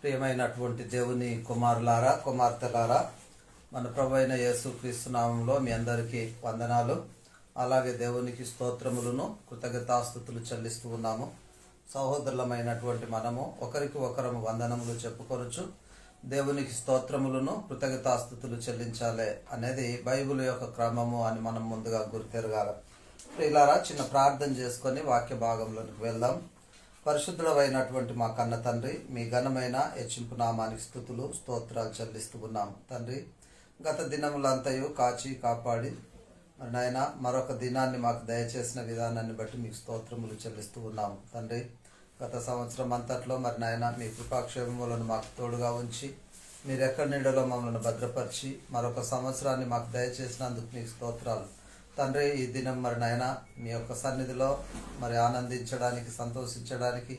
ప్రియమైనటువంటి దేవుని కుమారులారా కుమార్తెలారా మన ప్రభు అయిన యేసుక్రీస్తునామంలో మీ అందరికీ వందనాలు. అలాగే దేవునికి స్తోత్రములను కృతజ్ఞతాస్థుతులు చెల్లిస్తూ ఉన్నాము. సహోదరులమైనటువంటి మనము ఒకరికి ఒకరము వందనములు చెప్పుకొనచ్చు దేవునికి స్తోత్రములను కృతజ్ఞతాస్థుతులు చెల్లించాలి అనేది బైబిల్ యొక్క క్రమము అని మనం ముందుగా గుర్తెరగాలి. ప్రియులారా చిన్న ప్రార్థన చేసుకొని వాక్య భాగంలోకి వెళ్దాం. పరిశుద్ధులమైనటువంటి మా కన్న తండ్రి మీ ఘనమైన హెచ్చింపు నామానికి స్థుతులు స్తోత్రాలు చెల్లిస్తూ ఉన్నాం. తండ్రి గత దినములంతయు కాచి కాపాడి మరి నాయన మరొక దినాన్ని మాకు దయచేసిన విధానాన్ని బట్టి మీకు స్తోత్రములు చెల్లిస్తూ ఉన్నాము తండ్రి గత సంవత్సరం అంతట్లో మరి నాయన మీ కృపాక్షేమములను మాకు తోడుగా ఉంచి మీరు ఎక్కడి నీడలో మమ్మల్ని భద్రపరిచి మరొక సంవత్సరాన్ని మాకు దయచేసినందుకు మీకు స్తోత్రాలు. తండ్రి ఈ దినం మరి నాయన మీ యొక్క సన్నిధిలో మరి ఆనందించడానికి సంతోషించడానికి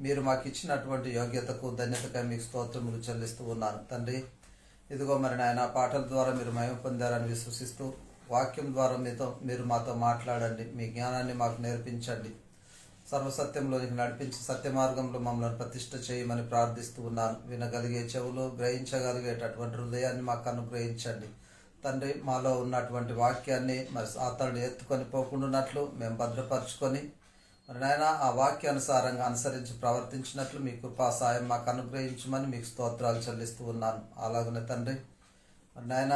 మీరు మాకు ఇచ్చినటువంటి యోగ్యతకు ధన్యతకై మీకు స్తోత్రములు చెల్లిస్తూ ఉన్నాను. తండ్రి ఇదిగో మరి నాయన పాటల ద్వారా మీరు మహిమ పొందారని విశ్వసిస్తూ వాక్యం ద్వారా మీతో మీరు మాతో మాట్లాడండి. మీ జ్ఞానాన్ని మాకు నేర్పించండి. సర్వసత్యంలోనికి నడిపించి సత్య మార్గంలో మమ్మల్ని ప్రతిష్ట చేయమని ప్రార్థిస్తూ ఉన్నాను. వినగలిగే చెవులు గ్రహించగలిగేటటువంటి హృదయాన్ని మాకు అనుగ్రహించండి. తండ్రి మాలో ఉన్నటువంటి వాక్యాన్ని మరి అతను ఎత్తుకొని పోకుండానట్లు మేము భద్రపరుచుకొని మరి నాయన ఆ వాక్యానుసారంగా అనుసరించి ప్రవర్తించినట్లు మీ కృపా సాయం మాకు అనుగ్రహించమని మీకు స్తోత్రాలు చెల్లిస్తూ ఉన్నాను. అలాగనే తండ్రి మరి నాయన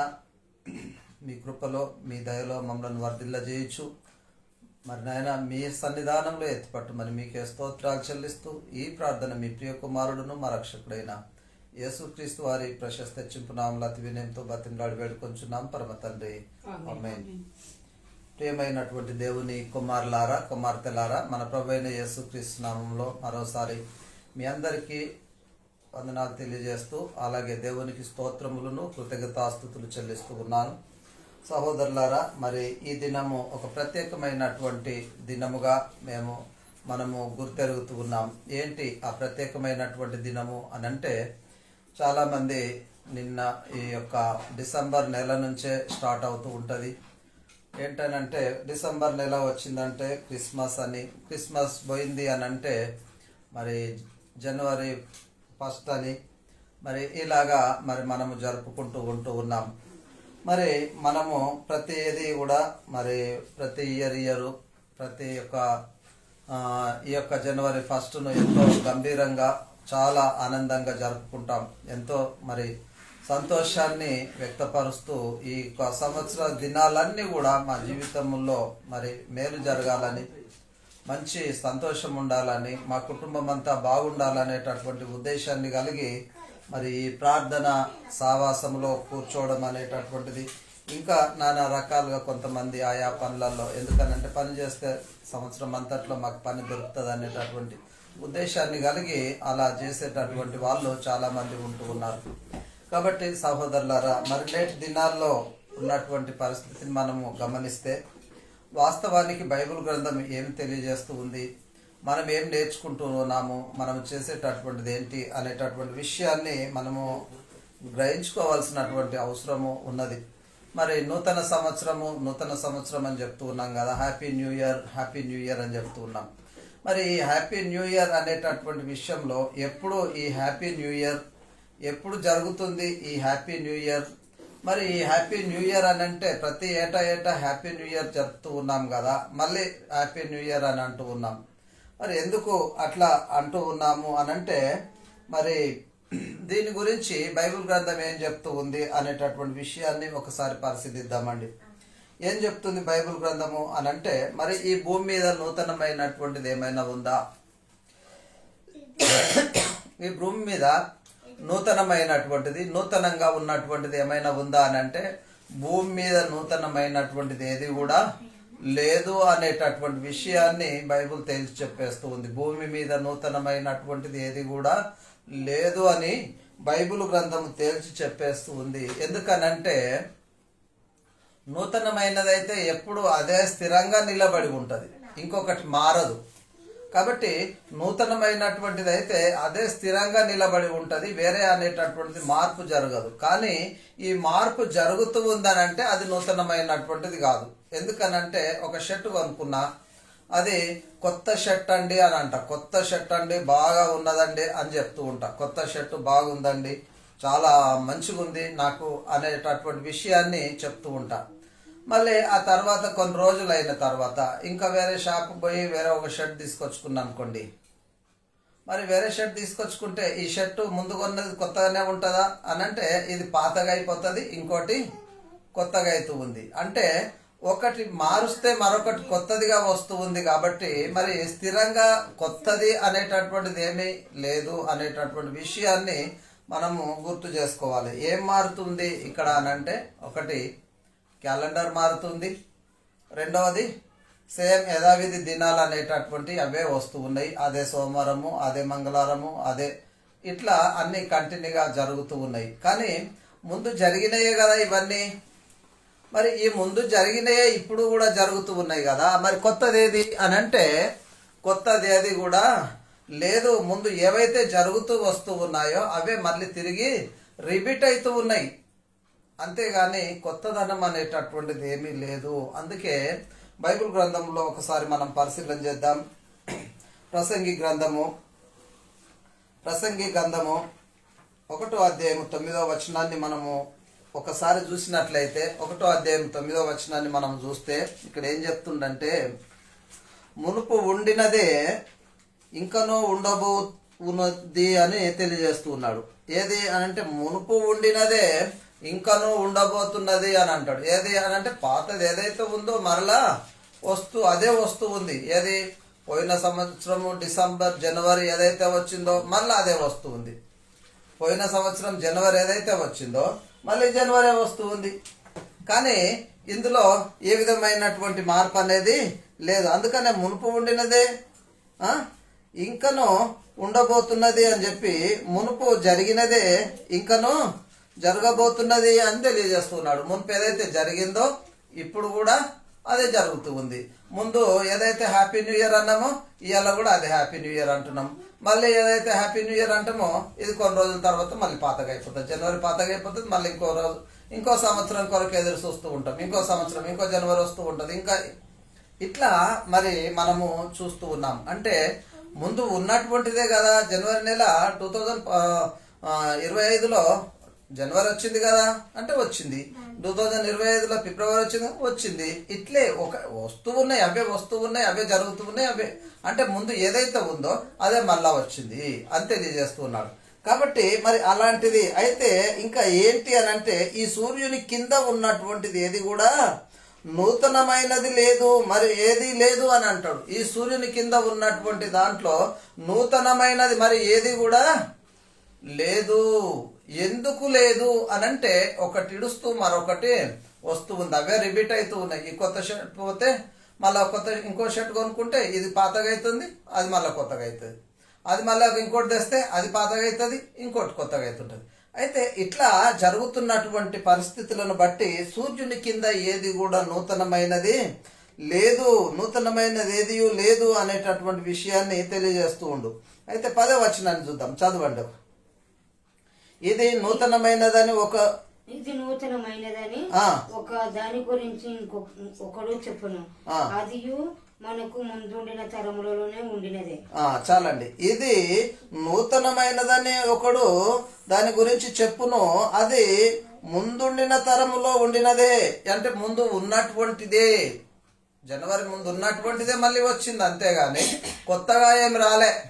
మీ కృపలో మీ దయలో మమ్మల్ని వర్ధిల్లజేయచ్చు. మరి నాయన మీ సన్నిధానంలో ఎత్తుపట్టు మరి మీకే స్తోత్రాలు చెల్లిస్తూ ఈ ప్రార్థన మీ ప్రియ కుమారుడును మా రక్షకుడైన యేసుక్రీస్తు వారి ప్రశస్త చింపునామల అతి వినయంతో బతిమలాడి వేడుకొంచున్నాం. పరమ తండ్రి. ప్రియమైనటువంటి దేవుని కుమారులారా కుమార్తెలారా మన ప్రభు అయిన యేసుక్రీస్తు నామంలో మరోసారి మీ అందరికీ వందనాలు తెలియజేస్తూ అలాగే దేవునికి స్తోత్రములను కృతజ్ఞతాస్థుతులు చెల్లిస్తూ ఉన్నాను. సహోదరులారా మరి ఈ దినము ఒక ప్రత్యేకమైనటువంటి దినముగా మేము మనము గుర్తెరుగుతూ ఉన్నాం. ఏంటి ఆ ప్రత్యేకమైనటువంటి దినము అని అంటే చాలామంది నిన్న ఈ యొక్క డిసెంబర్ నెల నుంచే స్టార్ట్ అవుతూ ఉంటుంది. ఏంటనంటే డిసెంబర్ నెల వచ్చిందంటే క్రిస్మస్ అని క్రిస్మస్ పోయింది అని అంటే మరి జనవరి ఫస్ట్ అని మరి ఇలాగా మరి మనము జరుపుకుంటూ ఉంటూ ఉన్నాం. మరి మనము ప్రతి ఏది కూడా మరి ప్రతి ఇయర్ ఇయర్ ప్రతి యొక్క ఈ యొక్క జనవరి ఫస్ట్ను ఎంతో గంభీరంగా చాలా ఆనందంగా జరుపుకుంటాం. ఎంతో మరి సంతోషాన్ని వ్యక్తపరుస్తూ ఈ సంవత్సర దినాలన్నీ కూడా మా జీవితంలో మరి మేలు జరగాలని మంచి సంతోషం ఉండాలని మా కుటుంబం అంతా బాగుండాలనేటటువంటి ఉద్దేశాన్ని కలిగి మరి ఈ ప్రార్థన సావాసంలో కూర్చోవడం అనేటటువంటిది. ఇంకా నానా రకాలుగా కొంతమంది ఆయా పనులలో ఎందుకనంటే పని చేస్తే సంవత్సరం అంతట్లో మాకు పని దొరుకుతుంది అనేటటువంటి ఉద్దేశాన్ని కలిగి అలా చేసేటటువంటి వాళ్ళు చాలా మంది ఉంటూ ఉన్నారు. కాబట్టి సహోదరులారా మరి నేటి దినాల్లో ఉన్నటువంటి పరిస్థితిని మనము గమనిస్తే వాస్తవానికి బైబిల్ గ్రంథం ఏం తెలియజేస్తూ ఉంది? మనం ఏం నేర్చుకుంటూ ఉన్నాము మనం చేసేటటువంటిది ఏంటి? అనేటటువంటి విషయాన్ని మనము గ్రహించుకోవాల్సినటువంటి అవసరము ఉన్నది. మరి నూతన సంవత్సరము నూతన సంవత్సరం అని చెప్తూ ఉన్నాం కదా. Happy new year happy new year అని చెప్తూ ఉన్నాం. మరి ఈ హ్యాపీ న్యూ ఇయర్ అనేటటువంటి విషయంలో ఎప్పుడు ఈ హ్యాపీ న్యూ ఇయర్ ఎప్పుడు జరుగుతుంది ఈ హ్యాపీ న్యూ ఇయర్? మరి ఈ హ్యాపీ న్యూ ఇయర్ అని అంటే ప్రతి ఏటా ఏటా హ్యాపీ న్యూ ఇయర్ జరుపుతూ ఉన్నాం కదా మళ్ళీ హ్యాపీ న్యూ ఇయర్ అని అంటూ ఉన్నాం. మరి ఎందుకు అట్లా అంటూ ఉన్నాము అని అంటే మరి దీని గురించి బైబిల్ గ్రంథం ఏం చెప్తూ ఉంది అనేటటువంటి విషయాన్ని ఒకసారి పరిశీలిద్దామండి. ఏం చెప్తుంది బైబిల్ గ్రంథము అని అంటే మరి ఈ భూమి మీద నూతనమైనటువంటిది ఏమైనా ఉందా? ఈ భూమి మీద నూతనమైనటువంటిది నూతనంగా ఉన్నటువంటిది ఏమైనా ఉందా అని అంటే భూమి మీద నూతనమైనటువంటిది ఏది కూడా లేదు అనేటటువంటి విషయాన్ని బైబిల్ తేల్చి చెప్పేస్తూ ఉంది. భూమి మీద నూతనమైనటువంటిది ఏది కూడా లేదు అని బైబిల్ గ్రంథం తేల్చి చెప్పేస్తూ ఉంది. ఎందుకనంటే నూతనమైనదైతే ఎప్పుడు అదే స్థిరంగా నిలబడి ఉంటుంది. ఇంకొకటి మారదు. కాబట్టి నూతనమైనటువంటిది అయితే అదే స్థిరంగా నిలబడి ఉంటుంది. వేరే అనేటటువంటిది మార్పు జరగదు. కానీ ఈ మార్పు జరుగుతూ ఉందనంటే అది నూతనమైనటువంటిది కాదు. ఎందుకనంటే ఒక షర్ట్ కొనుక్కున్నా అది కొత్త షర్ట్ అండి అని అంట కొత్త షర్ట్ అండి బాగా ఉన్నదండి అని చెప్తూ ఉంటా. కొత్త షర్ట్ బాగుందండి చాలా మంచిగా ఉంది నాకు అనేటటువంటి విషయాన్ని చెప్తూ ఉంటా. మళ్ళీ ఆ తర్వాత కొన్ని రోజులు అయిన తర్వాత ఇంకా వేరే షాప్కి పోయి వేరే ఒక షర్ట్ తీసుకొచ్చుకున్నాను అనుకోండి. మరి వేరే షర్ట్ తీసుకొచ్చుకుంటే ఈ షర్టు ముందు కొన్నది కొత్తగానే ఉంటుందా? అని అంటే ఇది పాతగా అయిపోతుంది ఇంకోటి కొత్తగా అవుతూ ఉంది. అంటే ఒకటి మారుస్తే మరొకటి కొత్తదిగా వస్తూ ఉంది కాబట్టి మరి స్థిరంగా కొత్తది అనేటటువంటిది ఏమీ లేదు అనేటటువంటి విషయాన్ని మనము గుర్తు చేసుకోవాలి. ఏం మారుతుంది ఇక్కడ అనంటే ఒకటి క్యాలెండర్ మారుతుంది. రెండవది సేమ్ యథావిధి దినాలు అనేటటువంటి అవే వస్తూ ఉన్నాయి అదే సోమవారము అదే మంగళవారము అదే ఇట్లా అన్నీ కంటిన్యూగా జరుగుతూ ఉన్నాయి. కానీ ముందు జరిగినాయే కదా ఇవన్నీ? మరి ఈ ముందు జరిగినాయే ఇప్పుడు కూడా జరుగుతూ ఉన్నాయి కదా. మరి కొత్తది ఏది? అని అంటే కొత్తది ఏది కూడా లేదు ముందు ఏవైతే జరుగుతూ వస్తూ ఉన్నాయో అవే మళ్ళీ తిరిగి రిపీట్ అవుతూ ఉన్నాయి. అంతేగాని కొత్తదనం అనేటటువంటిది ఏమీ లేదు. అందుకే బైబిల్ గ్రంథంలో ఒకసారి మనం పరిశీలన చేద్దాం. ప్రసంగి గ్రంథము ప్రసంగి గ్రంథము ఒకటో అధ్యాయం తొమ్మిదో వచనాన్ని మనము ఒకసారి చూసినట్లయితే ఒకటో అధ్యాయం తొమ్మిదో వచనాన్ని మనం చూస్తే ఇక్కడ ఏం చెప్తుండంటే మునుపు ఉండినదే ఇంకనూ ఉండబో ఉన్నది అని తెలియజేస్తున్నాడు. ఏది అని అంటే మునుపు ఉండినదే ఇంకనూ ఉండబోతున్నది అని అంటాడు. ఏది అని అంటే పాతది ఏదైతే ఉందో మరలా వస్తూ అదే వస్తూ ఉంది. ఏది? పోయిన సంవత్సరము డిసెంబర్ జనవరి ఏదైతే వచ్చిందో మళ్ళీ అదే వస్తూ ఉంది. పోయిన సంవత్సరం జనవరి ఏదైతే వచ్చిందో మళ్ళీ జనవరి వస్తూ ఉంది. కానీ ఇందులో ఏ విధమైనటువంటి మార్పు అనేది లేదు. అందుకనే మునుపు ఉండినదే ఇంకను ఉండబోతున్నది అని చెప్పి మునుపు జరిగినదే ఇంకను జరగబోతున్నది అని తెలియజేస్తున్నాడు. మునుపు ఏదైతే జరిగిందో ఇప్పుడు కూడా అదే జరుగుతూ ఉంది. ముందు ఏదైతే హ్యాపీ న్యూ ఇయర్ అన్నామో ఇవాళ కూడా అదే హ్యాపీ న్యూ ఇయర్ అంటున్నాం. మళ్ళీ ఏదైతే హ్యాపీ న్యూ ఇయర్ అంటామో ఇది కొన్ని రోజుల తర్వాత మళ్ళీ పాతగా అయిపోతుంది. జనవరి పాతగా అయిపోతుంది మళ్ళీ ఇంకో రోజు ఇంకో సంవత్సరం కొరకు ఎదురు చూస్తూ ఉంటాం. ఇంకో సంవత్సరం ఇంకో జనవరి వస్తూ ఉంటుంది. ఇంకా ఇట్లా మరి మనము చూస్తూ ఉన్నాం. అంటే ముందు ఉన్నటువంటిదే కదా జనవరి నెల టూ థౌజండ్ ఇరవై ఐదులో జనవరి వచ్చింది కదా అంటే వచ్చింది. టూ థౌజండ్ ఇరవై ఐదులో ఫిబ్రవరి వచ్చింది వచ్చింది. ఇట్లే ఒక వస్తూ ఉన్నాయి అవే వస్తూ ఉన్నాయి అవే జరుగుతూ ఉన్నాయి అవే. అంటే ముందు ఏదైతే ఉందో అదే మళ్ళా వచ్చింది. అని తెలియజేస్తున్నాడు కాబట్టి మరి అలాంటిది. అయితే ఇంకా ఏంటి అని అంటే ఈ సూర్యుని కింద ఉన్నటువంటిది ఏది కూడా నూతనమైనది లేదు మరి ఏది లేదు అని అంటాడు. ఈ సూర్యుని కింద ఉన్నటువంటి దాంట్లో నూతనమైనది మరి ఏది కూడా లేదు. ఎందుకు లేదు అని అంటే ఒకటి ఇడుస్తూ మరొకటి వస్తూ ఉంది. అవే రిపీట్ అవుతూ ఉన్నాయి. ఈ కొత్త షర్ట్ పోతే మళ్ళీ కొత్త ఇంకో షర్ట్ కొనుక్కుంటే ఇది పాతగా అవుతుంది అది మళ్ళీ కొత్తగా అవుతుంది అది మళ్ళీ ఇంకోటి తెస్తే అది పాతగా అవుతుంది ఇంకోటి కొత్తగా అవుతుంటుంది అయితే ఇట్లా జరుగుతున్నటువంటి పరిస్థితులను బట్టి సూర్యుని కింద ఏది కూడా నూతనమైనది లేదు నూతనమైనది ఏది లేదు అనేటటువంటి విషయాన్ని తెలియజేస్తూ ఉండు అయితే పదే వచనాన్ని చూద్దాం చదవండి ఇది నూతనమైనదని ఒక ఇది నూతనమైనదని. ఒక దాని గురించి ఇంకొక ఒకడు చెప్పును ఆ. మనకు ముందుండిన తరములలోనే ఉండినదే. ఆ, చాలండి. ఇది నూతనమైనదని ఒకడు దాని గురించి చెప్పును. అది ముందుండిన తరములో ఉండినదే. అంటే ముందు ఉన్నటువంటిదే. జనవరి ముందు ఉన్నటువంటిదే మళ్ళీ వచ్చింది అంతేగాని కొత్తగా ఏం రాలే.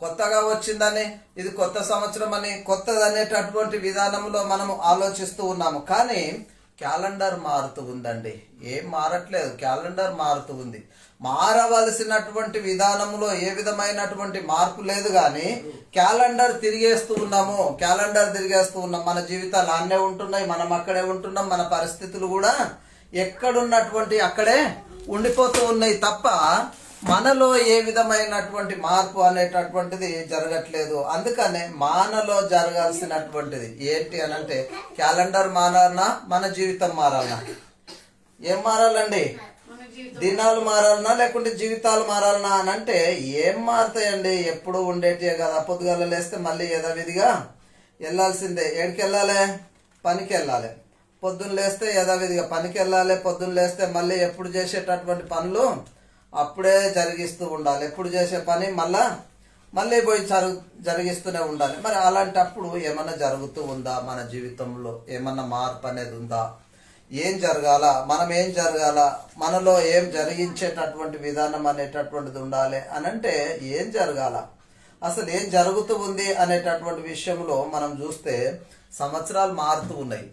కొత్తగా వచ్చిందని ఇది కొత్త సంవత్సరం అని కొత్తది అనేటటువంటి విధానంలో మనము ఆలోచిస్తూ ఉన్నాము. కానీ క్యాలెండర్ మారుతూ ఉందండి. ఏం మారట్లేదు. క్యాలెండర్ మారుతూ ఉంది. మారవలసినటువంటి విధానంలో ఏ విధమైనటువంటి మార్పు లేదు కానీ క్యాలెండర్ తిరిగేస్తూ ఉన్నాము. క్యాలెండర్ తిరిగేస్తూ ఉన్నాం. మన జీవితాలు అన్నే ఉంటున్నాయి మనం అక్కడే ఉంటున్నాం మన పరిస్థితులు కూడా ఎక్కడున్నటువంటి అక్కడే ఉండిపోతూ ఉన్నాయి తప్ప మనలో ఏ విధమైనటువంటి మార్పు అనేటటువంటిది జరగట్లేదు. అందుకనే మానలో జరగాల్సినటువంటిది ఏంటి అని అంటే క్యాలెండర్ మారాలనా మన జీవితం మారాలా ఏం మారాలండి? దినాలు మారాలనా లేకుంటే జీవితాలు మారాలనా అని అంటే ఏం మారుతాయండి? ఎప్పుడు ఉండేటి కదా. పొద్దుగాల లేస్తే మళ్ళీ యథావిధిగా వెళ్ళాల్సిందే. ఏడికి వెళ్ళాలి? పనికి వెళ్ళాలి పొద్దున్న లేస్తే యథావిధిగా పనికి వెళ్ళాలి పొద్దున్న లేస్తే మళ్ళీ ఎప్పుడు చేసేటటువంటి పనులు అప్పుడే జరిగిస్తూ ఉండాలి. ఎప్పుడు చేసే పని మళ్ళా మళ్ళీ పోయి జరు జరిగిస్తూనే ఉండాలి. మరి అలాంటప్పుడు ఏమన్నా జరుగుతూ ఉందా మన జీవితంలో? ఏమన్నా మార్పు అనేది ఉందా? ఏం జరగాల మనం ఏం జరగాల మనలో ఏం జరిగించేటటువంటి విధానం అనేటటువంటిది ఉండాలి అని అంటే ఏం జరగాల? అసలు ఏం జరుగుతూ ఉంది అనేటటువంటి విషయంలో మనం చూస్తే సంవత్సరాలు మారుతూ ఉన్నాయి.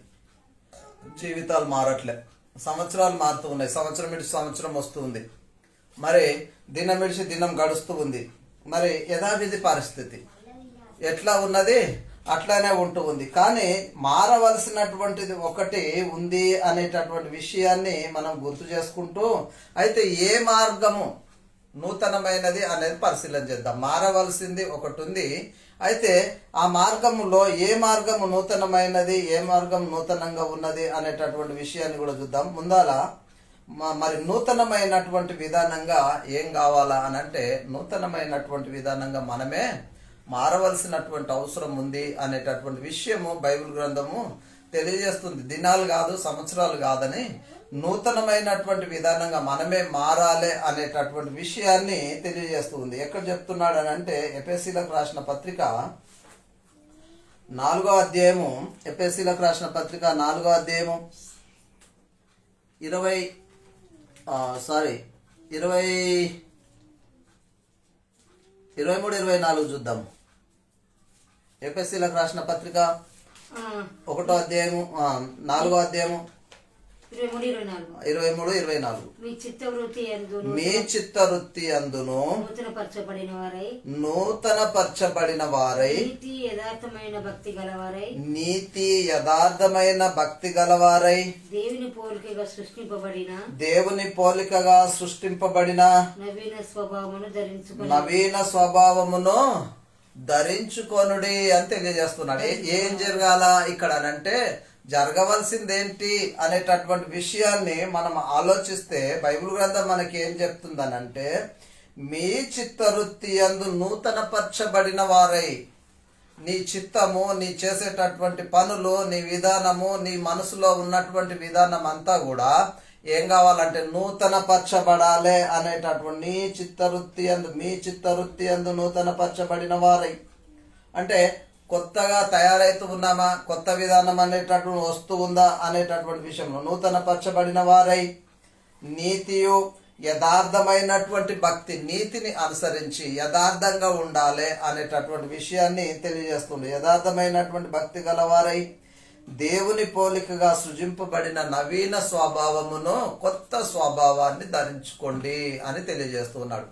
జీవితాలు మారట్లే. సంవత్సరాలు మారుతూ ఉన్నాయి. సంవత్సరం ఇడిచి సంవత్సరం వస్తుంది మరి దినం విడిచి దినం గడుస్తూ ఉంది. మరి యథావిధి పరిస్థితి. ఎట్లా ఉన్నది? అట్లానే ఉంటూ ఉంది. కానీ మారవలసినటువంటిది ఒకటి ఉంది అనేటటువంటి విషయాన్ని మనం గుర్తు చేసుకుంటూ అయితే ఏ మార్గము నూతనమైనది అనేది పరిశీలన చేద్దాం. మారవలసింది ఒకటి ఉంది. అయితే ఆ మార్గములో ఏ మార్గము నూతనమైనది ఏ మార్గం నూతనంగా ఉన్నది అనేటటువంటి విషయాన్ని కూడా చూద్దాం. ముందాల మరి నూతనమైనటువంటి విధానంగా ఏం కావాలా అని అంటే నూతనమైనటువంటి విధానంగా మనమే మారవలసినటువంటి అవసరం ఉంది అనేటటువంటి విషయము బైబిల్ గ్రంథము తెలియజేస్తుంది. దినాలు కాదు సంవత్సరాలు కాదని నూతనమైనటువంటి విధానంగా మనమే మారాలి అనేటటువంటి విషయాన్ని తెలియజేస్తుంది. ఎక్కడ చెప్తున్నాడు అని అంటే ఎపిఎస్సీలకు రాసిన పత్రిక నాలుగో అధ్యాయము. ఎపిఎస్సీలకు రాసిన పత్రిక నాలుగో అధ్యాయము. ఇరవై సారీ ఇరవై ఇరవై మూడు ఇరవై నాలుగు చూద్దాం. ఎపిఎస్సీలకు రాసిన పత్రిక ఒకటో అధ్యాయము నాలుగో అధ్యాయము ఇరవై మూడు ఇరవై నాలుగు. మీ మీ చిత్తవృత్తి అందును నూతన పరచబడిన వారై. నీతి యథార్థమైన భక్తి గలవారై. నీతి యథార్థమైన భక్తి గలవారై. దేవుని పోలికగా సృష్టింపబడిన దేవుని పోలికగా సృష్టింపబడిన నవీన స్వభావమును ధరించుకుని నవీన స్వభావమును ధరించుకొనుడి అని తెలియజేస్తున్నాడు. ఏ- ఏం జరగాల ఇక్కడ అంటే జరగవలసిందేంటి అనేటటువంటి విషయాన్ని మనం ఆలోచిస్తే బైబిల్ గ్రంథం మనకి ఏం చెప్తుందనంటే మీ చిత్తవృత్తి అందు నూతనపరచబడిన వారై. నీ చిత్తము నీ చేసేటటువంటి పనులు నీ విధానము నీ మనసులో ఉన్నటువంటి విధానం అంతా కూడా ఏం కావాలంటే నూతన పరచబడాలి అనేటటువంటి నీ చిత్తవృత్తి అందు మీ చిత్తవృత్తి అందు నూతన పరచబడిన వారై. అంటే కొత్తగా తయారైతూ ఉన్నామా? కొత్త విధానం అనేటటువంటి వస్తు ఉందా అనేటటువంటి విషయంలో నూతన పరచబడిన వారై నీతియు యథార్థమైనటువంటి భక్తి నీతిని అనుసరించి యథార్థంగా ఉండాలి అనేటటువంటి విషయాన్ని తెలియజేస్తుంది యథార్థమైనటువంటి భక్తి గలవారై దేవుని పోలికగా సృజింపబడిన నవీన స్వభావమును కొత్త స్వభావాన్ని ధరించుకోండి అని తెలియజేస్తున్నాడు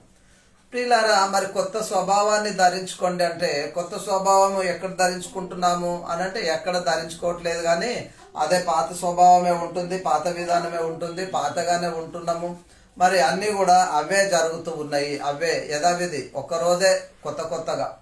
ప్రియులారా మరి కొత్త స్వభావాన్ని ధరించుకోండి అంటే కొత్త స్వభావం ఎక్కడ ధరించుకుంటున్నాము అని అంటే ఎక్కడ ధరించుకోవట్లేదు కానీ అదే పాత స్వభావమే ఉంటుంది పాత విధానమే ఉంటుంది పాతగానే ఉంటున్నాము. మరి అన్నీ కూడా అవే జరుగుతూ ఉన్నాయి అవే యథావిధి. ఒక్క రోజే కొత్త కొత్తగా.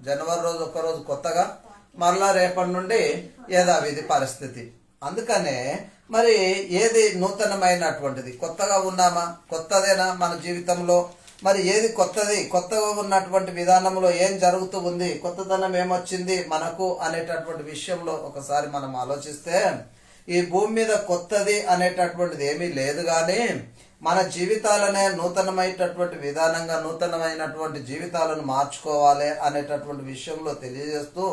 జనవరి రోజు ఒక్క రోజు కొత్తగా మరలా రేపటి నుండి యథావిధి పరిస్థితి. అందుకనే మరి ఏది నూతనమైనటువంటిది? కొత్తగా ఉన్నామా? కొత్తదేనా మన జీవితంలో? మరి ఏది కొత్తది? కొత్తగా ఉన్నటువంటి విధానంలో ఏం జరుగుతూ ఉంది? కొత్తదనం ఏమొచ్చింది? మనకు అనేటటువంటి విషయంలో ఒకసారి మనం ఆలోచిస్తే ఈ భూమి మీద కొత్తది అనేటటువంటిది ఏమీ లేదు కానీ మన జీవితాలనే నూతనమైనటువంటి విధానంగా నూతనమైనటువంటి జీవితాలను మార్చుకోవాలి అనేటటువంటి విషయంలో తెలియజేస్తూ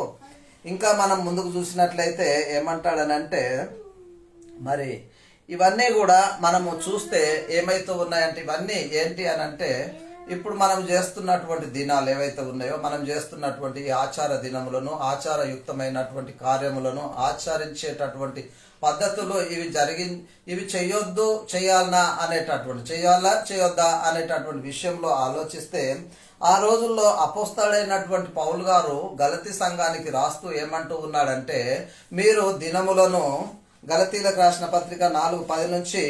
ఇంకా మనం ముందుకు చూసినట్లయితే ఏమంటాడనంటే మరి ఇవన్నీ కూడా మనము చూస్తే ఏమైతే ఉన్నాయంటే ఇవన్నీ ఏంటి అని అంటే ఇప్పుడు మనం చేస్తున్నటువంటి దినాలు ఏవైతే ఉన్నాయో మనం చేస్తున్నటువంటి ఆచార దినములను ఆచారయుక్తమైనటువంటి కార్యములను ఆచరించేటటువంటి పద్ధతులు ఇవి జరిగి ఇవి చేయొద్దు చేయాలనా అనేటటువంటి చేయాలా చేయొద్దా అనేటటువంటి విషయంలో ఆలోచిస్తే ఆ రోజుల్లో అపోస్తాడైనటువంటి పౌల్ గారు గలతి సంఘానికి రాస్తూ ఏమంటూ ఉన్నాడంటే మీరు దినములను గలతీలకు రాసిన పత్రిక నాలుగు పది నుంచి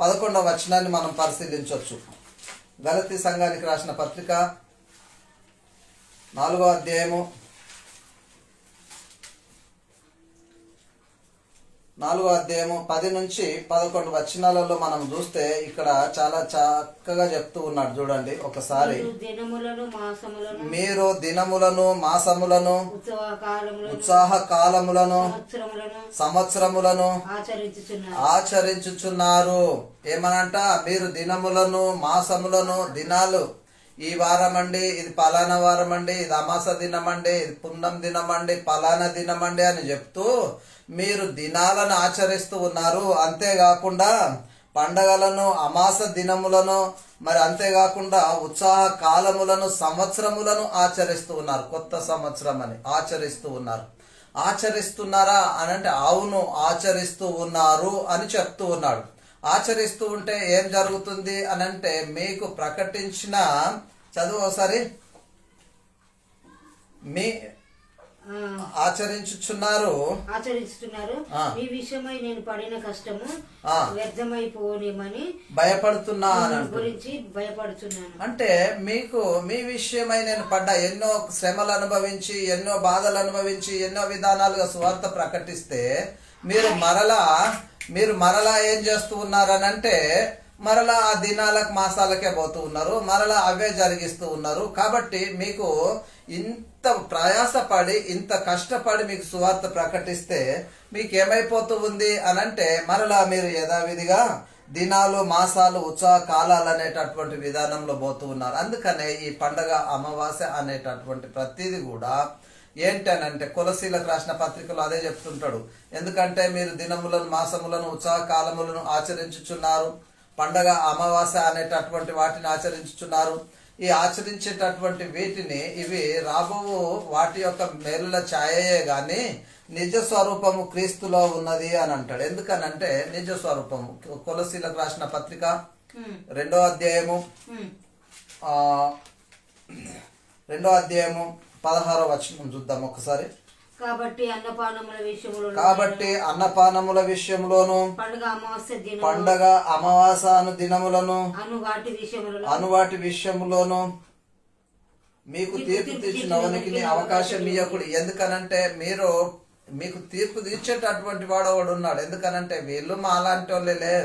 పదకొండవ వచనాన్ని మనం పరిశీలించవచ్చు. గలతీ సంఘానికి రాసిన పత్రిక నాలుగో అధ్యాయము నాలుగో అధ్యాయము పది నుంచి పదకొండు వచనాలలో మనం చూస్తే ఇక్కడ చాలా చక్కగా చెప్తూ ఉన్నాడు చూడండి ఒకసారి. మీరు దినములను మాసములను ఉత్సాహ కాలములను సంవత్సరములను ఆచరించుచున్నారు. ఏమనంట? మీరు దినములను మాసములను దినాలు. ఈ వారం అండి ఇది పలానా వారం అండి ఇది అమాస దినం అండి ఇది పున్నం దినం అండి పలానా దినం అండి అని చెప్తూ మీరు దినాలను ఆచరిస్తూ ఉన్నారు. అంతేకాకుండా పండగలను అమాస దినములను మరి అంతేకాకుండా ఉత్సాహ కాలములను సంవత్సరములను ఆచరిస్తూ ఉన్నారు. కొత్త సంవత్సరం అని ఆచరిస్తూ ఉన్నారు. ఆచరిస్తున్నారా అని అంటే అవును ఆచరిస్తూ ఉన్నారు అని చెప్తూ ఉన్నాడు. ఆచరిస్తూ ఉంటే ఏం జరుగుతుంది అని అంటే మీకు ప్రకటించిన చదువు ఒకసారి. మీ ఆచరించుచున్నారు. ఆచరిస్తున్నారు ఆ. మీ విషయమై నేను పడిన కష్టము. వ్యర్థమైపోనేమని భయపడుతున్నా అని అంటూ గురించి భయపడుతున్నాను అంటే మీకు మీ విషయమై నేను పడ్డ ఎన్నో శ్రమలు అనుభవించి ఎన్నో బాధలు అనుభవించి ఎన్నో విధానాలుగా సువార్త ప్రకటిస్తే మీరు మరలా మీరు మరలా ఏం చేస్తూ ఉన్నారనంటే మరలా ఆ దినాలకు మాసాలకే పోతూ ఉన్నారు. మరలా అవే జరిగిస్తూ ఉన్నారు. కాబట్టి మీకు ఇంత ప్రయాసపడి ఇంత కష్టపడి మీకు సువార్త ప్రకటిస్తే మీకు ఏమైపోతూ ఉంది అనంటే మరలా మీరు యథావిధిగా దినాలు మాసాలు ఉత్సాహ కాలాలు అనేటటువంటి విధానంలో పోతూ ఉన్నారు. అందుకనే ఈ పండగ అమావాస్య అనేటటువంటి ప్రతిదీ కూడా ఏంటనంటే కులశీలకు రాసిన పత్రికలు అదే చెప్తుంటాడు. ఎందుకంటే మీరు దినములను మాసములను ఉత్సాహ కాలములను ఆచరించుచున్నారు. పండగ అమావాస్య అనేటటువంటి వాటిని ఆచరించుచున్నారు. ఈ ఆచరించేటటువంటి వీటిని ఇవి రాబో వాటి యొక్క మేలుల ఛాయయే గాని నిజ స్వరూపము క్రీస్తులో ఉన్నది అని అంటాడు. ఎందుకనంటే నిజ స్వరూపము. కొలసీలకు రాసిన పత్రిక రెండో అధ్యాయము రెండో అధ్యాయము పదహారో వచనం చూద్దాం ఒకసారి. కాబట్టి అన్నపానముల విషయంలో కాబట్టి అన్నపానముల విషయంలోను పండుగ అమావాస్య దినం పండగ అమావాసాను దినములను అను వాటి విషయములోను మీకు తీర్పు తీర్చినవనికి అవకాశం ఇవ్వకుడు ఎందుకనంటే మీరు మీకు తీర్పు తీర్చేటటువంటి వాడు ఉన్నాడు. ఎందుకనంటే వీళ్ళు మా అలాంటి వాళ్ళే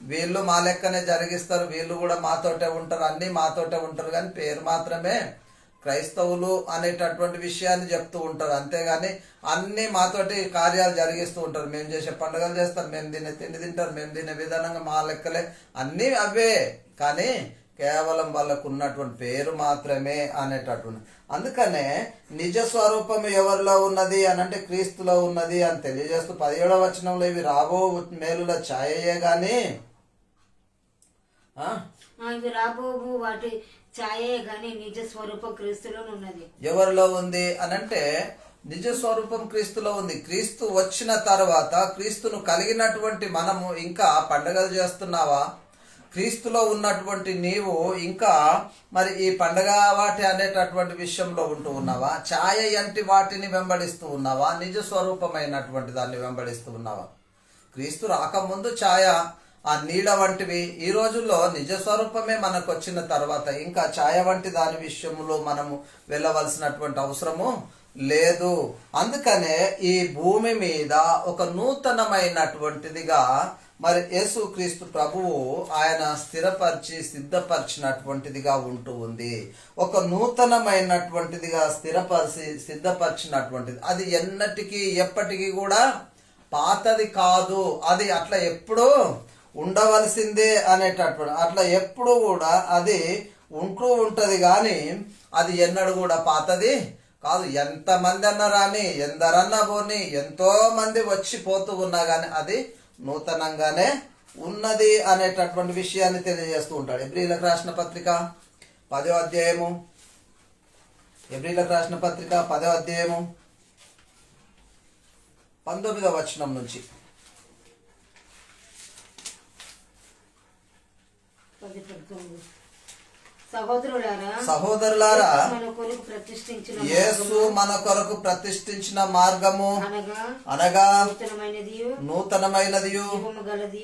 వీళ్ళు మా లెక్కనే జరిగిస్తారు. వీళ్ళు కూడా మాతోటే ఉంటారు. అన్ని మాతోటే ఉంటారు. కానీ పేరు మాత్రమే క్రైస్తవులు అనేటటువంటి విషయాన్ని చెప్తూ ఉంటారు. అంతేగాని అన్ని మాతోటి కార్యాలు జరిగిస్తూ ఉంటారు. మేము చేసే పండుగలు చేస్తారు. మేము తినే తిండి తింటారు. మేము తినే విధానంగా మా లెక్కలే అన్నీ అవే. కానీ కేవలం వాళ్ళకు ఉన్నటువంటి పేరు మాత్రమే అనేటటువంటి. అందుకనే నిజ స్వరూపం ఎవరిలో ఉన్నది అని అంటే క్రీస్తులో ఉన్నది అని తెలియజేస్తూ పదిహేడవ వచనంలో ఇవి రాబో మేలుల ఛాయయే కానీ ఇవి రాబోవు వాటి ఛాయే గాని నిజ స్వరూపం క్రీస్తులో ఉన్నది ఎవరిలో ఉంది అని అంటే నిజ స్వరూపం క్రీస్తులో ఉంది. క్రీస్తు వచ్చిన తర్వాత క్రీస్తును కలిగినటువంటి మనము ఇంకా పండగలు చేస్తున్నావా? క్రీస్తులో ఉన్నటువంటి నీవు ఇంకా మరి ఈ పండగ వాటి అనేటటువంటి విషయంలో ఉంటూ ఉన్నావా? ఛాయ అంటి వాటిని వెంబడిస్తూ ఉన్నావా? నిజ స్వరూపమైనటువంటి దాన్ని వెంబడిస్తూ ఉన్నావా? క్రీస్తు రాకముందు ఛాయ ఆ నీడ వంటివి ఈ రోజుల్లో నిజ స్వరూపమే మనకు వచ్చిన తర్వాత ఇంకా ఛాయ వంటి దాని విషయంలో మనము వెళ్ళవలసినటువంటి అవసరము లేదు. అందుకనే ఈ భూమి మీద ఒక నూతనమైనటువంటిదిగా మరి యేసుక్రీస్తు ప్రభువు ఆయన స్థిరపరిచి సిద్ధపరిచినటువంటిదిగా ఉంటూ ఉంది. ఒక నూతనమైనటువంటిదిగా స్థిరపరిచి సిద్ధపరిచినటువంటిది. అది ఎన్నటికీ ఎప్పటికీ కూడా పాతది కాదు. అది అట్లా ఎప్పుడూ ఉండవలసిందే అనేటటువంటి అట్లా ఎప్పుడు కూడా అది ఉంటూ ఉంటుంది కానీ అది ఎన్నడూ కూడా పాతది కాదు. ఎంతమంది అన్నా రాని ఎందరన్నా పోని ఎంతో మంది వచ్చి పోతూ ఉన్నా కానీ అది నూతనంగానే ఉన్నది అనేటటువంటి విషయాన్ని తెలియజేస్తూ ఉంటాడు. ఎబ్రిలకు రాసిన పత్రిక పదో అధ్యాయము. ఎబ్రిలకు రాసిన పత్రిక పదో అధ్యాయము పంతొమ్మిదవ వచనం నుంచి. పది పదకొండు సహోదరులారా సహోదరులారా మన ప్రతిష్ఠించిన యేసు మన కొరకు ప్రతిష్ఠించిన మార్గము. అనగా నూతనమైనది జీవము గలది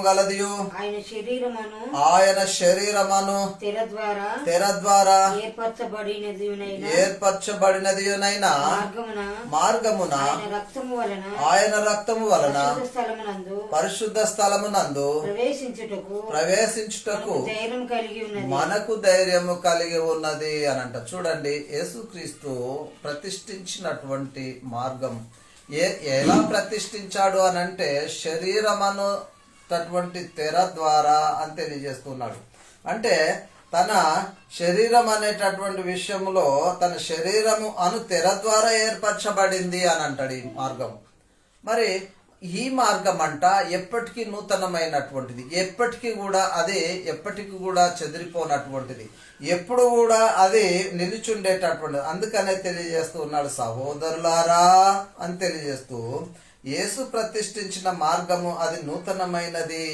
గలదియు ఆయన శరీరమును ఆయన శరీరమును తెర ద్వారా తెర ద్వారా ఏర్పరచబడినది ఏర్పరచబడినదియునైనా మార్గమున రక్తము వలన ఆయన రక్తము వలన పరిశుద్ధ స్థలమునందు పరిశుద్ధ స్థలమునందు ప్రవేశించుటకు ప్రవేశించుటకు ధైర్యం కలిగి ఉన్నది. మనకు ధైర్యము కలిగి ఉన్నది అని అంట చూడండి యేసుక్రీస్తు ప్రతిష్ఠించినటువంటి మార్గం ఏ ఎలా ప్రతిష్ఠించాడు అని అంటే శరీరమనుటువంటి తెర ద్వారా అని తెలియజేస్తున్నాడు. అంటే తన శరీరం అనేటటువంటి విషయంలో తన శరీరము అను తెర ద్వారా ఏర్పరచబడింది అని అంటాడు ఈ మార్గం. మరి ఈ మార్గం అంట ఎప్పటికీ నూతనమైనటువంటిది. ఎప్పటికీ కూడా అదే ఎప్పటికీ కూడా చెదిరిపోనటువంటిది. ఎప్పుడు కూడా అది నిలిచుండేటటువంటిది. అందుకనే తెలియజేస్తూ ఉన్నాడు సహోదరులారా అని తెలియజేస్తూ యేసు ప్రతిష్ఠించిన మార్గము అది నూతనమైనది.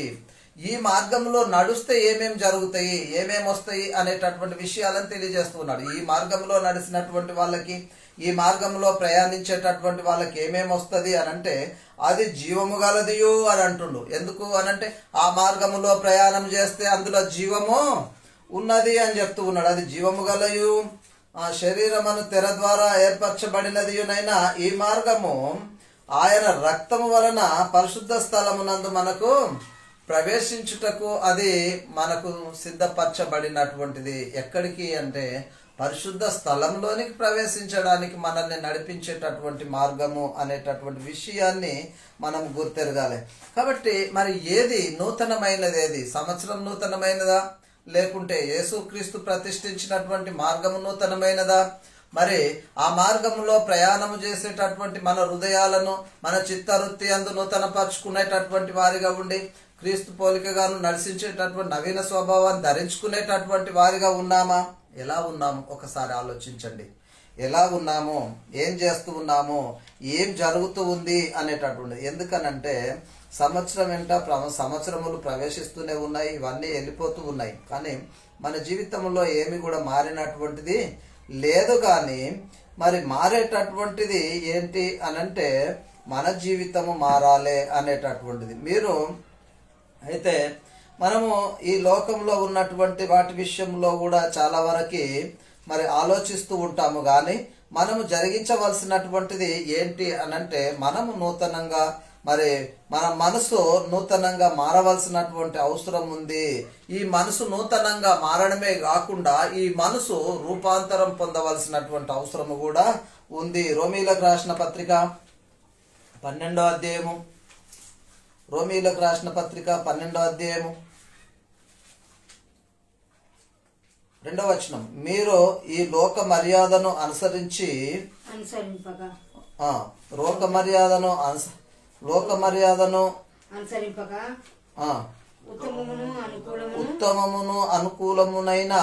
ఈ మార్గంలో నడుస్తే ఏమేం జరుగుతాయి ఏమేం వస్తాయి అనేటటువంటి విషయాలను తెలియజేస్తున్నాడు ఈ మార్గంలో నడిచినటువంటి వాళ్ళకి ఈ మార్గంలో ప్రయాణించేటటువంటి వాళ్ళకి ఏమేమి వస్తుంది అని అంటే అది జీవము గలదియు అని అంటుండు. ఎందుకు అని అంటే ఆ మార్గములో ప్రయాణం చేస్తే అందులో జీవము ఉన్నది అని చెప్తూ ఉన్నాడు. అది జీవము గలయు ఆ శరీరమును తెర ద్వారా ఏర్పరచబడినదియునైనా ఈ మార్గము ఆయన రక్తము వలన పరిశుద్ధ స్థలమునందు మనకు ప్రవేశించుటకు అది మనకు సిద్ధపరచబడినటువంటిది. ఎక్కడికి అంటే పరిశుద్ధ స్థలంలోనికి ప్రవేశించడానికి మనల్ని నడిపించేటటువంటి మార్గము అనేటటువంటి విషయాన్ని మనం గుర్తెరగాలి. కాబట్టి మరి ఏది నూతనమైనది ఏది సంవత్సరం నూతనమైనదా? లేకుంటే యేసుక్రీస్తు ప్రతిష్ఠించినటువంటి మార్గము నూతనమైనదా? మరి ఆ మార్గంలో ప్రయాణము చేసేటటువంటి మన హృదయాలను మన చిత్తవృత్తి అందు నూతనపరుచుకునేటటువంటి వారిగా ఉండి క్రీస్తు పోలికగాను నడిచించేటటువంటి నవీన స్వభావాన్ని ధరించుకునేటటువంటి వారిగా ఉన్నామా? ఎలా ఉన్నాము? ఒకసారి ఆలోచించండి. ఎలా ఉన్నాము? ఏం చేస్తూ ఉన్నాము? ఏం జరుగుతూ ఉంది అనేటటువంటిది ఎందుకనంటే సంవత్సరం వెంట ప్ర- సంవత్సరములు ప్రవేశిస్తూనే ఉన్నాయి ఇవన్నీ వెళ్ళిపోతూ ఉన్నాయి. కానీ మన జీవితంలో ఏమి కూడా మారినటువంటిది లేదు కానీ మరి మారేటటువంటిది ఏంటి అనంటే మన జీవితము మారాలి అనేటటువంటిది. మీరు అయితే మనము ఈ లోకంలో ఉన్నటువంటి వాటి విషయంలో కూడా చాలా వరకు మరి ఆలోచిస్తూ ఉంటాము కానీ మనము జరిగించవలసినటువంటిది ఏంటి అనంటే మనము నూతనంగా మరి మన మనసు నూతనంగా మారవలసినటువంటి అవసరం ఉంది. ఈ మనసు నూతనంగా మారడమే కాకుండా ఈ మనసు రూపాంతరం పొందవలసినటువంటి అవసరము కూడా ఉంది. రోమీలకు రాసిన పత్రిక పన్నెండో అధ్యాయము. రోమీలకు రాసిన పత్రిక పన్నెండో అధ్యాయము. రెండవ వచనం. మీరు ఈ లోక మర్యాదను అనుసరించి లోక మర్యాదను లోక మర్యాదను ఉత్తమమును అనుకూలమును ఉత్తమమును అనుకూలమునైన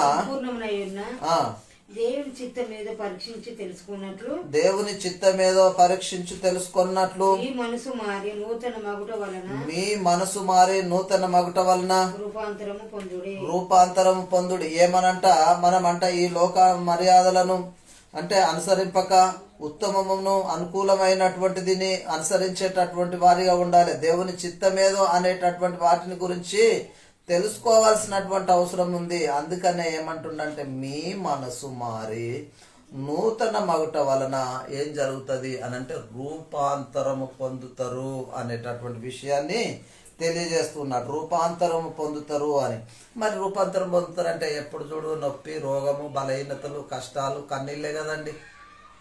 దేవుని చిత్తం మీద పరీక్షించి తెలుసుకున్నట్లు దేవుని చిత్తమేదో పరీక్షించి తెలుసుకున్నట్లు ఈ మనసు మారి నూతన మగుట వలన మీ మనసు మారి నూతన మగుట వలన రూపాంతరము పొందుడే. రూపాంతరం పొందుడు. ఏమనంట? మనమంట ఈ లోక మర్యాదలను అంటే అనుసరింపక ఉత్తమమును అనుకూలమైనటువంటిదిని అనుసరించేటటువంటి వారిగా ఉండాలి. దేవుని చిత్తమేదో అనేటటువంటి వాటిని గురించి తెలుసుకోవాల్సినటువంటి అవసరం ఉంది. అందుకనే ఏమంటుండంటే మీ మనసు మారి నూతన మగుట వలన ఏం జరుగుతుంది? అని అంటే రూపాంతరము పొందుతారు అనేటటువంటి విషయాన్ని తెలియజేస్తున్నాడు. రూపాంతరం పొందుతారు అని. మరి రూపాంతరం పొందుతారంటే ఎప్పుడు చూడు నొప్పి రోగము బలహీనతలు కష్టాలు కన్నీళ్ళే కదండి.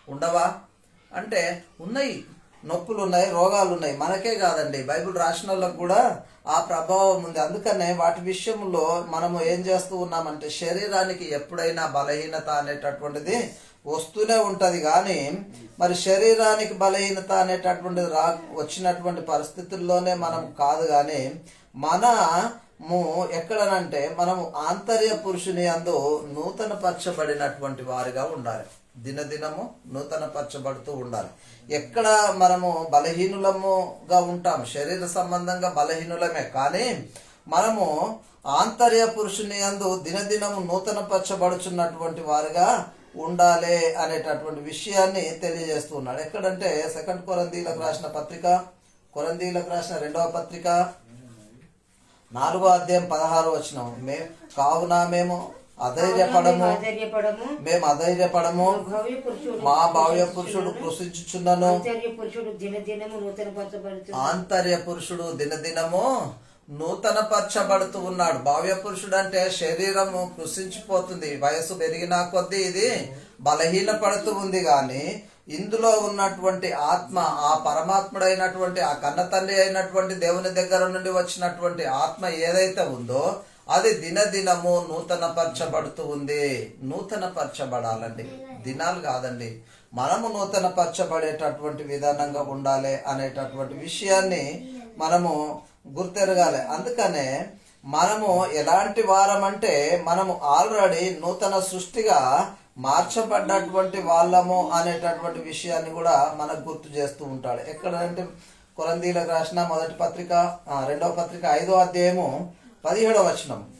ఉండవా? అంటే ఉన్నాయి. నొప్పులు ఉన్నాయి రోగాలు ఉన్నాయి మనకే కాదండి. బైబిల్ రాసిన వాళ్ళకు కూడా ఆ ప్రభావం ఉంది. అందుకనే వాటి విషయంలో మనము ఏం చేస్తూ ఉన్నామంటే శరీరానికి ఎప్పుడైనా బలహీనత అనేటటువంటిది వస్తూనే ఉంటుంది కానీ మరి శరీరానికి బలహీనత అనేటటువంటిది రా వచ్చినటువంటి పరిస్థితుల్లోనే మనం కాదు కానీ మనము ఎక్కడనంటే మనము ఆంతర్య పురుషుని అందు నూతన పరచబడినటువంటి వారిగా ఉండాలి. దినదినము నూతన పరచబడుతూ ఉండాలి. ఎక్కడ మనము బలహీనులముగా ఉంటాం శరీర సంబంధంగా బలహీనులమే కానీ మనము ఆంతర్య పురుషుని అందు దినదినము నూతన పరచబడుచున్నటువంటి వారుగా ఉండాలి అనేటటువంటి విషయాన్ని తెలియజేస్తూ ఉన్నాడు. ఎక్కడంటే సెకండ్ కొరందీలకు రాసిన పత్రిక కొరందీలకు రాసిన రెండవ పత్రిక నాలుగో అధ్యాయం పదహారు వచ్చినాము మే కావున మేము అధైర్యపడము. మేము అధైర్యపడము. మా భావ్య పురుషుడు కృషించుచున్నను. ఆంతర్య పురుషుడు దినదినము నూతన పరచబడుతూ ఉన్నాడు. భావ్య పురుషుడు అంటే శరీరము కృషించిపోతుంది. వయసు పెరిగినా కొద్దీ ఇది బలహీన పడుతూ ఉంది గాని ఇందులో ఉన్నటువంటి ఆత్మ ఆ పరమాత్ముడైనటువంటి ఆ కన్న తండ్రి అయినటువంటి దేవుని దగ్గర నుండి వచ్చినటువంటి ఆత్మ ఏదైతే ఉందో అది దినదినము నూతన పరచబడుతూ ఉంది. నూతన పరచబడాలండి దినాలు కాదండి. మనము నూతన పరచబడేటటువంటి విధానంగా ఉండాలి అనేటటువంటి విషయాన్ని మనము గుర్తెరగాలి. అందుకనే మనము ఎలాంటి వారం అంటే మనము ఆల్రెడీ నూతన సృష్టిగా మార్చబడ్డటువంటి వాళ్ళము అనేటటువంటి విషయాన్ని కూడా మనకు గుర్తు చేస్తూ ఉంటాడు. ఎక్కడంటే కొరందీలకు రాసిన మొదటి పత్రిక రెండవ పత్రిక ఐదో అధ్యాయము పదిహేడవ వచనం.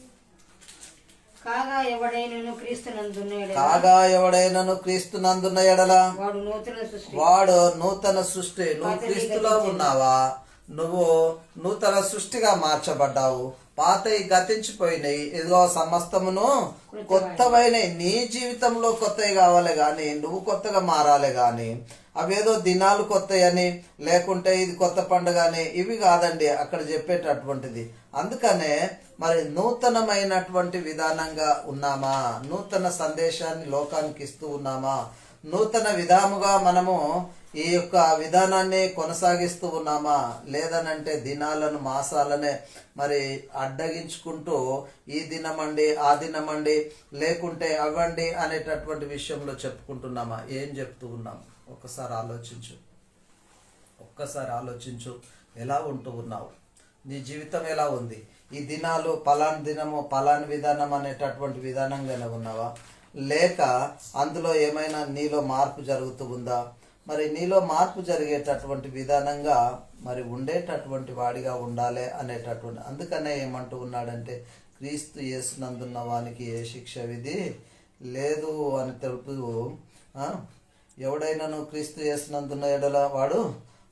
కాగా ఎవడైనను క్రీస్తునందున్నాడు కాగా ఎవడైనను క్రీస్తునందున్న ఎడల? వాడు నూతన సృష్టి. వాడు నూతన సృష్టి. నువ్వు క్రీస్తులో ఉన్నావా? నువ్వు నూతన సృష్టిగా మార్చబడ్డావు. పాతవి గతించిపోయినాయి. ఇదిగో సమస్తమును కొత్తవైనవి నీ జీవితంలో కొత్తవి కావాలి గాని నువ్వు కొత్తగా మారాలి గాని అవేదో దినాలు కొత్తయని లేకుంటే ఇది కొత్త పండుగ అని ఇవి కాదండి అక్కడ చెప్పేటటువంటిది. అందుకనే మరి నూతనమైనటువంటి విధానంగా ఉన్నామా? నూతన సందేశాన్ని లోకానికి ఇస్తూ ఉన్నామా? నూతన విధాముగా మనము ఈ యొక్క విధానాన్ని కొనసాగిస్తూ ఉన్నామా? లేదనంటే దినాలను మాసాలనే మరి అడ్డగించుకుంటూ ఈ దినమండి ఆ దినమండి లేకుంటే అవ్వండి అనేటటువంటి విషయంలో చెప్పుకుంటున్నామా? ఏం చెప్తూ ఉన్నాం? ఒక్కసారి ఆలోచించు. ఒక్కసారి ఆలోచించు. ఎలా ఉంటూ ఉన్నావు? నీ జీవితం ఎలా ఉంది? ఈ దినాలు పలాన్ దినము పలాన్ విధానం అనేటటువంటి విధానంగానే ఉన్నావా? లేక అందులో ఏమైనా నీలో మార్పు జరుగుతూ ఉందా? మరి నీలో మార్పు జరిగేటటువంటి విధానంగా మరి ఉండేటటువంటి వాడిగా ఉండాలి అనేటటువంటి అందుకనే ఏమంటూ ఉన్నాడంటే క్రీస్తు యేసునందున్న వానికి ఏ శిక్ష విధి లేదు అని తెలుపుతూ ఎవడైనాను క్రీస్తు యేసునందున్న ఎడల వాడు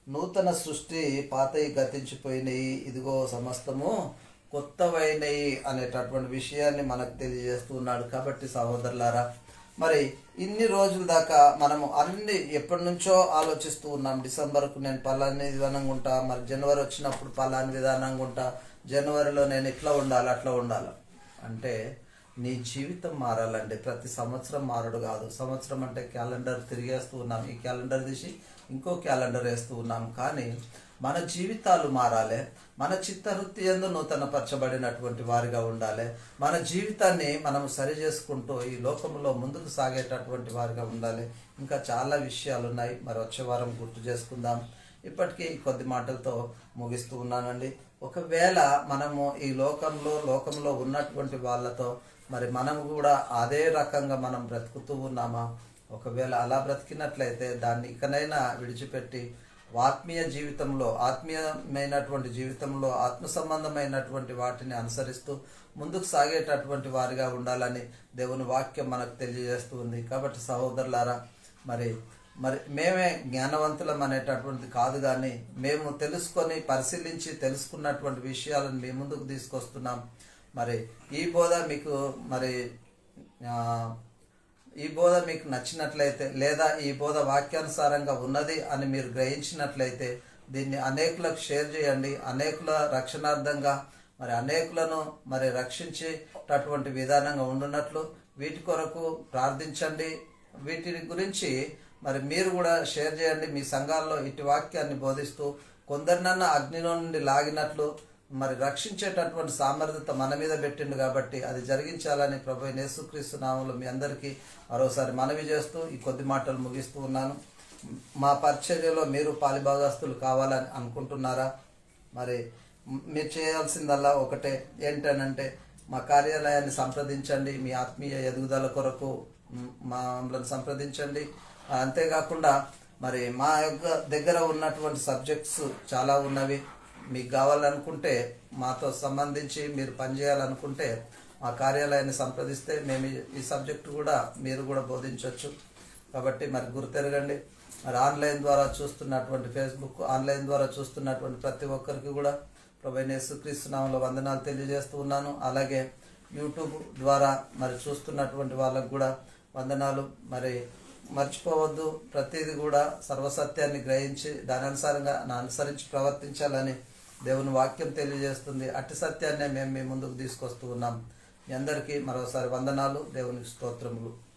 నూతన సృష్టి పాతయి గతించిపోయినాయి. ఇదిగో సమస్తము కొత్తవైనవి అనేటటువంటి విషయాన్ని మనకు తెలియజేస్తున్నాడు కాబట్టి సహోదరులారా మరి ఇన్ని రోజుల దాకా మనము అన్ని ఎప్పటి నుంచో ఆలోచిస్తూ ఉన్నాం. డిసెంబర్కు నేను పలాని విధానంగా ఉంటా మరి జనవరి వచ్చినప్పుడు పలాని విధానంగా ఉంటా జనవరిలో నేను ఇట్లా ఉండాలి అట్లా ఉండాలి. అంటే నీ జీవితం మారాలండి. ప్రతి సంవత్సరం మారడు కాదు. సంవత్సరం అంటే క్యాలెండర్ తిరిగేస్తూ ఉన్నాం. ఈ క్యాలెండర్ తీసి ఇంకో క్యాలెండర్ వేస్తూ ఉన్నాం. కానీ మన జీవితాలు మారాలి మన చిత్తవృత్తి ఎందు నూతన పరచబడినటువంటి వారిగా ఉండాలి మన జీవితాన్ని మనం సరి చేసుకుంటూ ఈ లోకంలో ముందుకు సాగేటటువంటి వారిగా ఉండాలి. ఇంకా చాలా విషయాలు ఉన్నాయి మరి వచ్చే వారం గుర్తు చేసుకుందాం. ఇప్పటికీ కొద్ది మాటలతో ముగిస్తూ ఉన్నానండి. ఒకవేళ మనము ఈ లోకంలో లోకంలో ఉన్నటువంటి వాళ్ళతో మరి మనం కూడా అదే రకంగా మనం బ్రతుకుతూ ఉన్నామా? ఒకవేళ అలా బ్రతికినట్లయితే దాన్ని ఇకనైనా విడిచిపెట్టి ఆత్మీయ జీవితంలో ఆత్మీయమైనటువంటి జీవితంలో ఆత్మ సంబంధమైనటువంటి వాటిని అనుసరిస్తూ ముందుకు సాగేటటువంటి వారిగా ఉండాలని దేవుని వాక్యం మనకు తెలియజేస్తూ ఉంది. కాబట్టి సహోదరులారా మరి మరి మేమే జ్ఞానవంతులం అనేటటువంటిది కాదు కానీ మేము తెలుసుకొని పరిశీలించి తెలుసుకున్నటువంటి విషయాలను మీ ముందుకు తీసుకొస్తున్నాం. మరి ఈ బోధ మీకు మరి ఈ బోధ మీకు నచ్చినట్లయితే లేదా ఈ బోధ వాక్యానుసారంగా ఉన్నది అని మీరు గ్రహించినట్లయితే దీన్ని అనేకులకు షేర్ చేయండి. అనేకుల రక్షణార్థంగా మరి అనేకులను మరి రక్షించేటటువంటి విధానంగా ఉండున్నట్లు వీటి కొరకు ప్రార్థించండి. వీటి గురించి మరి మీరు కూడా షేర్ చేయండి. మీ సంఘాల్లో ఇటు వాక్యాన్ని బోధిస్తూ కొందరినన్నా అగ్నిలో నుండి లాగినట్లు మరి రక్షించేటటువంటి సామర్థ్యత మన మీద పెట్టిండు కాబట్టి అది జరిగించాలని ప్రభు యేసుక్రీస్తు నామంలో మీ అందరికీ మరోసారి మనవి చేస్తూ ఈ కొద్ది మాటలు ముగిస్తూ ఉన్నాను. మా పరిచర్యలో మీరు పాలిభాగస్తులు కావాలని అనుకుంటున్నారా? మరి మీరు చేయాల్సిందల్లా ఒకటే ఏంటనంటే మా కార్యాలయాన్ని సంప్రదించండి మీ ఆత్మీయ ఎదుగుదల కొరకు మమ్మల్ని సంప్రదించండి. అంతేకాకుండా మరి మా యొక్క దగ్గర ఉన్నటువంటి సబ్జెక్ట్స్ చాలా ఉన్నవి. మీకు కావాలనుకుంటే మాతో సంబంధించి మీరు పనిచేయాలనుకుంటే మా కార్యాలయాన్ని సంప్రదిస్తే మేము ఈ- సబ్జెక్టు కూడా మీరు కూడా బోధించవచ్చు కాబట్టి మరి గుర్తెరగండి. మరి ఆన్లైన్ ద్వారా చూస్తున్నటువంటి ఫేస్బుక్ ఆన్లైన్ ద్వారా చూస్తున్నటువంటి ప్రతి ఒక్కరికి కూడా ప్రభు యేసుక్రీస్తునామంలో వందనాలు తెలియజేస్తూ ఉన్నాను. అలాగే యూట్యూబ్ ద్వారా మరి చూస్తున్నటువంటి వాళ్ళకు కూడా వందనాలు. మరి మర్చిపోవద్దు. ప్రతిదీ కూడా సర్వసత్యాన్ని గ్రహించి దాని అనుసారంగా నా అనుసరించి ప్రవర్తించాలని దేవుని వాక్యం తెలియజేస్తుంది. అట్టి సత్యాన్నే మేము మీ ముందుకు తీసుకొస్తూ ఉన్నాం. మీ అందరికీ మరోసారి వందనాలు. దేవునికి స్తోత్రములు.